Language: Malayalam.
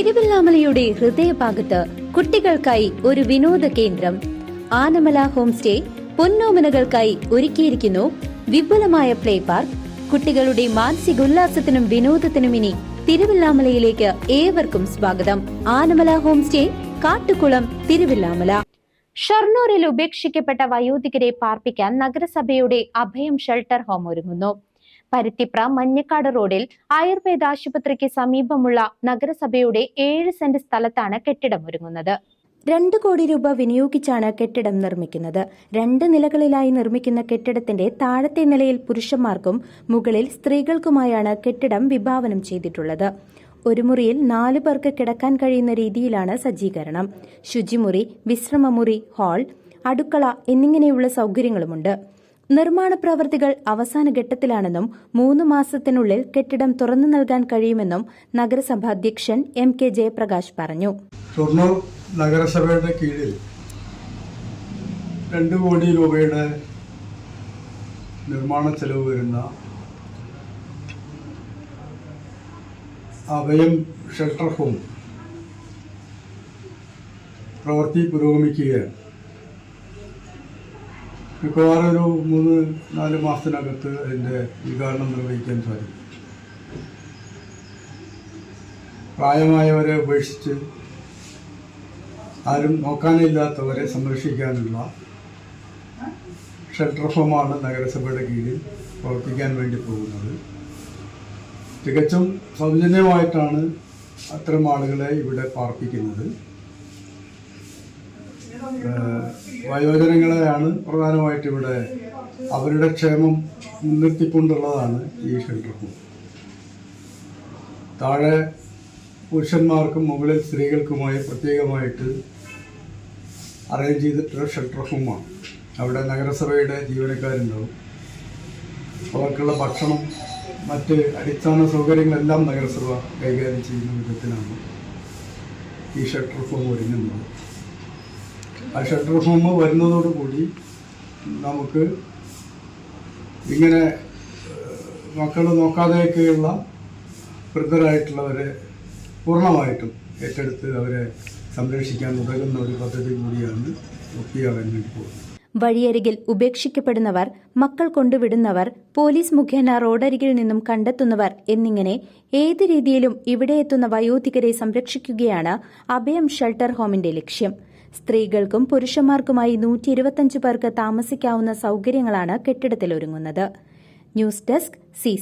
തിരുവല്ലാമലയുടെ ഹൃദയഭാഗത്ത് കുട്ടികൾക്കായി ഒരു വിനോദ കേന്ദ്രം. ആനമല ഹോം സ്റ്റേ പൊന്നോമനകൾക്കായി ഒരുക്കിയിരിക്കുന്നു വിപുലമായ പ്ലേ പാർക്ക്. കുട്ടികളുടെ മാനസികോല്ലാസത്തിനും വിനോദത്തിനും ഇനി തിരുവല്ലാമലയിലേക്ക് ഏവർക്കും സ്വാഗതം. Anamala home stay Kattukulam Thiruvallamala. ഷർണൂരിൽ ഉപേക്ഷിക്കപ്പെട്ട വയോധികരെ പാർപ്പിക്കാൻ നഗരസഭയുടെ അഭയം ഷെൽട്ടർ ഹോം ഒരുങ്ങുന്നു. പരുത്തിപ്ര മഞ്ഞക്കാട് റോഡിൽ ആയുർവേദ ആശുപത്രിക്ക് സമീപമുള്ള നഗരസഭയുടെ ഏഴ് സെന്റ് സ്ഥലത്താണ് കെട്ടിടം ഒരുങ്ങുന്നത്. രണ്ട് കോടി രൂപ വിനിയോഗിച്ചാണ് കെട്ടിടം നിർമ്മിക്കുന്നത്. രണ്ട് നിലകളിലായി നിർമ്മിക്കുന്ന കെട്ടിടത്തിന്റെ താഴത്തെ നിലയിൽ പുരുഷന്മാർക്കും മുകളിൽ സ്ത്രീകൾക്കുമായാണ് കെട്ടിടം വിഭാവനം ചെയ്തിട്ടുള്ളത്. ഒരു മുറിയിൽ നാല് പേർക്ക് കിടക്കാൻ കഴിയുന്ന രീതിയിലാണ് സജ്ജീകരണം. ശുചിമുറി വിശ്രമമുറി ഹാൾ അടുക്കള എന്നിങ്ങനെയുള്ള സൗകര്യങ്ങളുമുണ്ട്. നിർമ്മാണ പ്രവൃത്തികൾ അവസാന ഘട്ടത്തിലാണെന്നും മൂന്ന് മാസത്തിനുള്ളിൽ കെട്ടിടം തുറന്നു നൽകാൻ കഴിയുമെന്നും നഗരസഭ അധ്യക്ഷൻ എം കെ ജയപ്രകാശ് പറഞ്ഞു. നഗരസഭയുടെ കീഴിൽ രണ്ട് കോടി രൂപയുടെ നിർമ്മാണ ചെലവ് വരുന്ന അഭയം ഷെൽട്ടർ ഹോം പ്രവൃത്തി പുരോഗമിക്കുകയാണ്. മിക്കവാറും ഒരു മൂന്ന് നാല് മാസത്തിനകത്ത് അതിന്റെ ഉദ്ഘാടനം നിർവഹിക്കാൻ സാധിക്കും. പ്രായമായവരെ ഉപേക്ഷിച്ച് ആരും നോക്കാനില്ലാത്തവരെ സംരക്ഷിക്കാനുള്ള ഷെൽട്ടർ ഹോമാണ് നഗരസഭയുടെ കീഴിൽ പ്രവർത്തിക്കാൻ വേണ്ടി പോകുന്നത്. തികച്ചും സൗജന്യമായിട്ടാണ് അത്തരം ആളുകളെ ഇവിടെ പാർപ്പിക്കുന്നത്. വയോജനങ്ങളെയാണ് പ്രധാനമായിട്ട് ഇവിടെ അവരുടെ ക്ഷേമം മുൻനിർത്തിക്കൊണ്ടുള്ളതാണ് ഈ ഷെൽട്ടർ ഹോം താഴെ പുരുഷന്മാർക്കും മുകളിൽ സ്ത്രീകൾക്കുമായി പ്രത്യേകമായിട്ട് അറേഞ്ച് ചെയ്തിട്ടുള്ള ഷെൽട്ടർ ഹോമാണ് അവിടെ നഗരസഭയുടെ ജീവനക്കാരുണ്ടാവും. അവർക്കുള്ള ഭക്ഷണം മറ്റ് അടിസ്ഥാന സൗകര്യങ്ങളെല്ലാം നഗരസഭ കൈകാര്യം ചെയ്യുന്ന വിധത്തിലാണ് ഈ ഷെൽട്ടർ ഹോം ഒരുങ്ങുന്നത്. ആ ഷട്ടർ ഹോം വരുന്നതോടുകൂടി നമുക്ക് ഇങ്ങനെ മക്കൾ നോക്കാതെയൊക്കെയുള്ള വൃദ്ധരായിട്ടുള്ളവരെ പൂർണമായിട്ടും ഏറ്റെടുത്ത് അവരെ സംരക്ഷിക്കാൻ ഉതകുന്ന ഒരു പദ്ധതി കൂടിയാണ് വഴിയരികിൽ ഉപേക്ഷിക്കപ്പെടുന്നവർ മക്കൾ കൊണ്ടുവിടുന്നവർ പോലീസ് മുഖേന റോഡരികിൽ നിന്നും കണ്ടെത്തുന്നവർ എന്നിങ്ങനെ ഏത് രീതിയിലും ഇവിടെ എത്തുന്ന വയോധികരെ സംരക്ഷിക്കുകയാണ് അഭയം ഷെൽട്ടർ ഹോമിന്റെ ലക്ഷ്യം. സ്ത്രീകൾക്കും പുരുഷന്മാർക്കുമായി നൂറ്റി ഇരുപത്തിയഞ്ച് പേർക്ക് താമസിക്കാവുന്ന സൗകര്യങ്ങളാണ് കെട്ടിടത്തിൽ ഒരുങ്ങുന്നത് ന്യൂസ് ഡെസ്ക് സി